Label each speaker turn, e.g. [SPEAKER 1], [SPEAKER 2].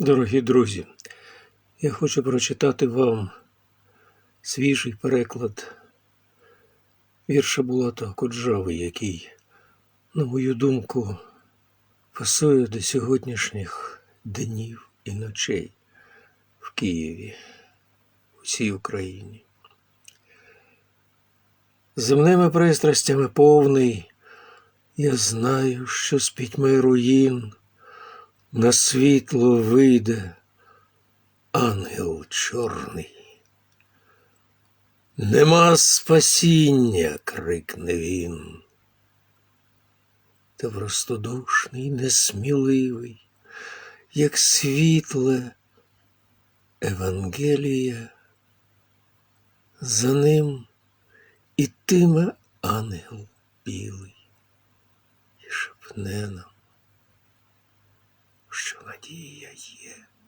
[SPEAKER 1] Дорогі друзі, я хочу прочитати вам свіжий переклад вірша Булата Коджави, який, на мою думку, пасує до сьогоднішніх днів і ночей в Києві, у всій Україні. Земними пристрастями повний, я знаю, що з пітьми руїн на світло вийде ангел чорний. Нема спасіння, крикне він. Та простодушний, несміливий, як світле Евангелія, за ним ітиме ангел білий і шепне нам 第一呀，一。